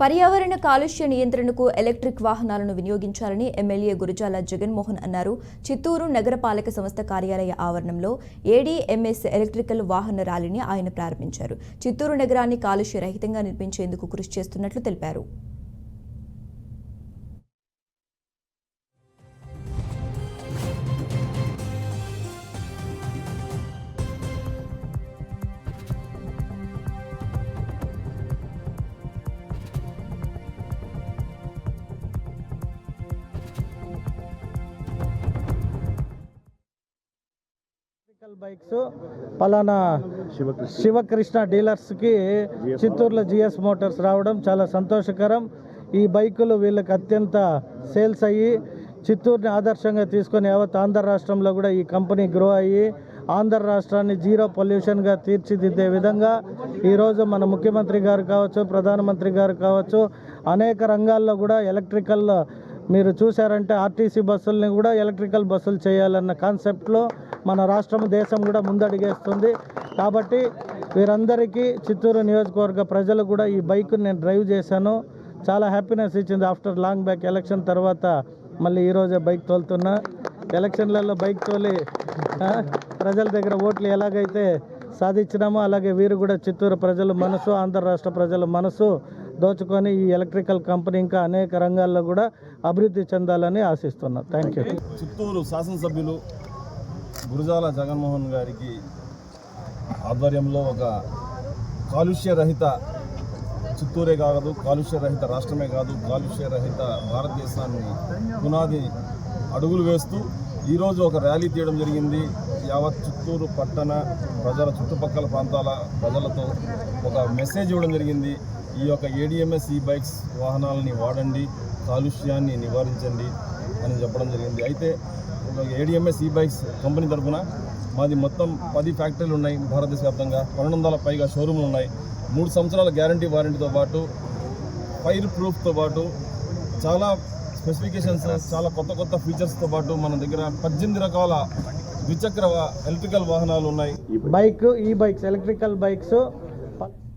పర్యావరణ కాలుష్య నియంత్రణకు ఎలక్ట్రిక్ వాహనాలను వినియోగించాలని ఎమ్మెల్యే గురజాల జగన్మోహన్ అన్నారు. చిత్తూరు నగరపాలక సంస్థ కార్యాలయ ఆవరణంలో ఏడీఎంఎస్ ఎలక్ట్రికల్ వాహన ర్యాలీని ఆయన ప్రారంభించారు. చిత్తూరు నగరాన్ని కాలుష్య రహితంగా నిర్మించేందుకు కృషి చేస్తున్నట్లు తెలిపారు. ఎలక్ట్రికల్ బైక్స్ పలానా శివకృష్ణ డీలర్స్కి చిత్తూరులో జిఎస్ మోటార్స్ రావడం చాలా సంతోషకరం. ఈ బైకులు వీళ్ళకి అత్యంత సేల్స్ అయ్యి చిత్తూరుని ఆదర్శంగా తీసుకొని యావత్ ఆంధ్ర రాష్ట్రంలో కూడా ఈ కంపెనీ గ్రో అయ్యి ఆంధ్ర రాష్ట్రాన్ని జీరో పొల్యూషన్గా తీర్చిదిద్దే విధంగా ఈరోజు మన ముఖ్యమంత్రి గారు కావచ్చు ప్రధానమంత్రి గారు కావచ్చు అనేక రంగాల్లో కూడా ఎలక్ట్రికల్ మీరు చూసారంటే ఆర్టీసీ బస్సుల్ని కూడా ఎలక్ట్రికల్ బస్సులు చేయాలన్న కాన్సెప్ట్లో మన రాష్ట్రం దేశం కూడా ముందడిగేస్తుంది. కాబట్టి వీరందరికీ చిత్తూరు నియోజకవర్గ ప్రజలు కూడా ఈ బైక్ని నేను డ్రైవ్ చేశాను. చాలా హ్యాపీనెస్ ఇచ్చింది ఆఫ్టర్ లాంగ్ బ్యాక్ ఎలక్షన్ తర్వాత మళ్ళీ ఈరోజే బైక్ తోలుతున్నా. ఎలక్షన్లలో బైక్ తోలి ప్రజల దగ్గర ఓట్లు ఎలాగైతే సాధించినామో అలాగే వీరు కూడా చిత్తూరు ప్రజల మనసు ఆంధ్ర రాష్ట్ర ప్రజల మనసు దోచుకొని ఈ ఎలక్ట్రికల్ కంపెనీ ఇంకా అనేక రంగాల్లో కూడా అభివృద్ధి చెందాలని ఆశిస్తున్నా. థ్యాంక్ యూ చిత్తూరు శాసనసభ్యులు గురజాల జగన్మోహన్ గారికి ఆధ్వర్యంలో ఒక కాలుష్య రహిత చిత్తూరే కాదు కాలుష్య రహిత రాష్ట్రమే కాదు కాలుష్య రహిత భారతదేశాన్ని పునాది అడుగులు వేస్తూ ఈరోజు ఒక ర్యాలీ తీయడం జరిగింది. యావత్ చిత్తూరు పట్టణ ప్రజల చుట్టుపక్కల ప్రాంతాల ప్రజలతో ఒక మెసేజ్ ఇవ్వడం జరిగింది. ఈ యొక్క ఏడిఎంఎస్ ఈ బైక్స్ వాహనాలని వాడండి కాలుష్యాన్ని నివారించండి అని చెప్పడం జరిగింది. అయితే ఏడిఎంఎస్ ఈ బైక్స్ కంపెనీ తరఫున మాది మొత్తం పది ఫ్యాక్టరీలు ఉన్నాయి భారతదేశ వ్యాప్తంగా. పన్నెండు వందల పైగా షోరూమ్లు ఉన్నాయి. మూడు సంవత్సరాల గ్యారంటీ వారంటీతో పాటు ఫైర్ ప్రూఫ్తో పాటు చాలా స్పెసిఫికేషన్స్ చాలా కొత్త కొత్త ఫీచర్స్తో పాటు మన దగ్గర పద్దెనిమిది రకాల ద్విచక్ర ఎలక్ట్రికల్ వాహనాలు ఉన్నాయి. బైక్ ఈ బైక్స్ ఎలక్ట్రికల్ బైక్స్